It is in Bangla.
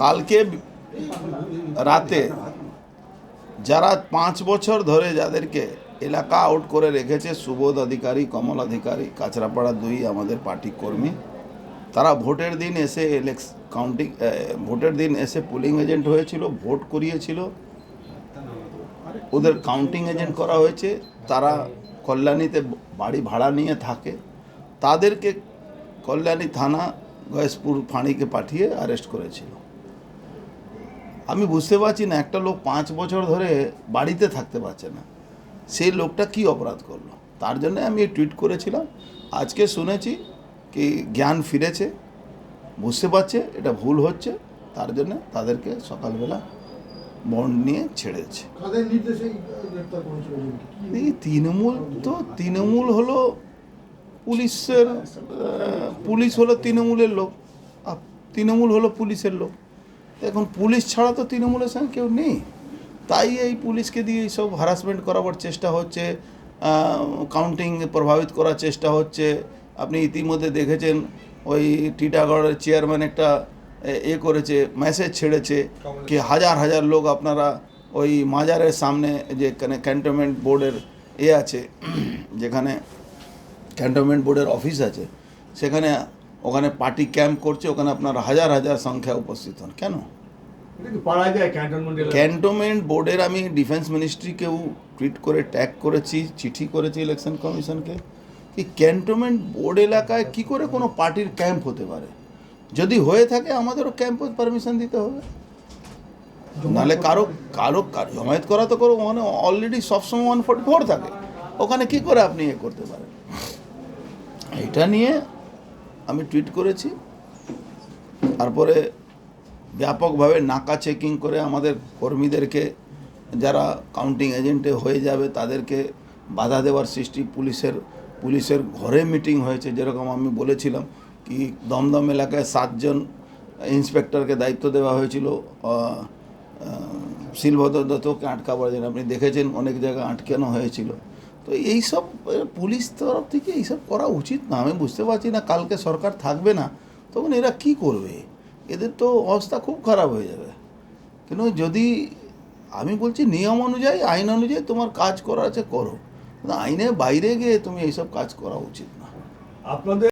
কালকে রাতে যারা পাঁচ বছর ধরে যাদেরকে এলাকা আউট করে রেখেছে, সুবোধ অধিকারী, কমল অধিকারী, কাঁচরাপাড়া দুই আমাদের পার্টি কর্মী, তারা ভোটের দিন এসে ইলেক্স কাউন্টিং ভোটের দিন এসে পুলিং এজেন্ট হয়েছিল, ভোট করিয়েছিল। ওদের কাউন্টিং এজেন্ট করা হয়েছে, তারা কল্যাণীতে বাড়ি ভাড়া নিয়ে থাকে। তাদেরকে কল্যাণী থানা গয়েশপুর ফাঁড়িকে পাঠিয়ে অ্যারেস্ট করেছিল। আমি বুঝতে পারছি না একটা লোক পাঁচ বছর ধরে বাড়িতে থাকতে পারছে না। সেই লোকটা কি অপরাধ করল? তার জন্য আমি টুইট করেছিলাম। আজকে শুনেছি কি জ্ঞান ফিরেছে বুঝতে পারছে এটা ভুল হচ্ছে তার জন্য তাদেরকে সকালবেলা বন্ড নিয়ে ছেড়েছে। তৃণমূল তো তৃণমূল হলো পুলিশের পুলিশ হলো তৃণমূলের লোক। আর তৃণমূল হলো পুলিশের লোক। এখন পুলিশ ছাড়া তো তৃণমূলের সঙ্গে কেউ নেই। তাই এই পুলিশকে দিয়ে এইসব হারাসমেন্ট করাবার চেষ্টা হচ্ছে কাউন্টিং প্রভাবিত করার চেষ্টা হচ্ছে। আপনি ইতিমধ্যে দেখেছেন ওই টিটাগড়ের চেয়ারম্যান একটা এ- করেছে মেসেজ ছেড়েছে কি হাজার হাজার লোক আপনারা ওই মাজারের সামনে যে ক্যান্টনমেন্ট বোর্ডের এ আছে যেখানে ক্যান্টনমেন্ট বোর্ডের অফিস আছে সেখানে ওখানে পার্টি ক্যাম্প করছে ওখানে আপনার হাজার হাজার সংখ্যা উপস্থিত হন। কেন? ক্যান্টনমেন্ট বোর্ডের আমি ডিফেন্স মিনিস্ট্রিকেও টুইট করে ট্যাগ করেছি চিঠি করেছি ইলেকশন কমিশনকে। কি ক্যান্টনমেন্ট বোর্ড এলাকায় কি করে কোনো পার্টির ক্যাম্প হতে পারে? যদি হয়ে থাকে আমাদেরও ক্যাম্প পারমিশন দিতে হবে। নাহলে কারও কারও জমায়েত করা তো করো ওখানে অলরেডি সবসময় ওয়ান ফোর্টি ফোর থাকে। ওখানে কি করে আপনি এ করতে পারেন? এটা নিয়ে আমি টুইট করেছি। তারপরে ব্যাপকভাবে নাকা চেকিং করে আমাদের কর্মীদেরকে, যারা কাউন্টিং এজেন্টে হয়ে যাবে, তাদেরকে বাধা দেওয়ার সৃষ্টি পুলিশের পুলিশের ঘরে মিটিং হয়েছে, যেরকম আমি বলেছিলাম কি দমদম এলাকায় সাতজন ইন্সপেক্টরকে দায়িত্ব দেওয়া হয়েছিল। শিলভদ্র দত্তকে আটকাবার জন্য। আপনি দেখেছেন অনেক জায়গায় আটকানো হয়েছিল। তো এইসব পুলিশ তরফ থেকে এইসব করা উচিত না। আমি বুঝতে পারছি না, কালকে সরকার থাকবে না, তখন এরা কি করবে? এদের তো অবস্থা খুব খারাপ হয়ে যাবে। কেন যদি, আমি বলছি নিয়ম অনুযায়ী, আইন অনুযায়ী তোমার কাজ করা আছে, করো। আইনের বাইরে গিয়ে তুমি এইসব কাজ করা উচিত না। আপনাদের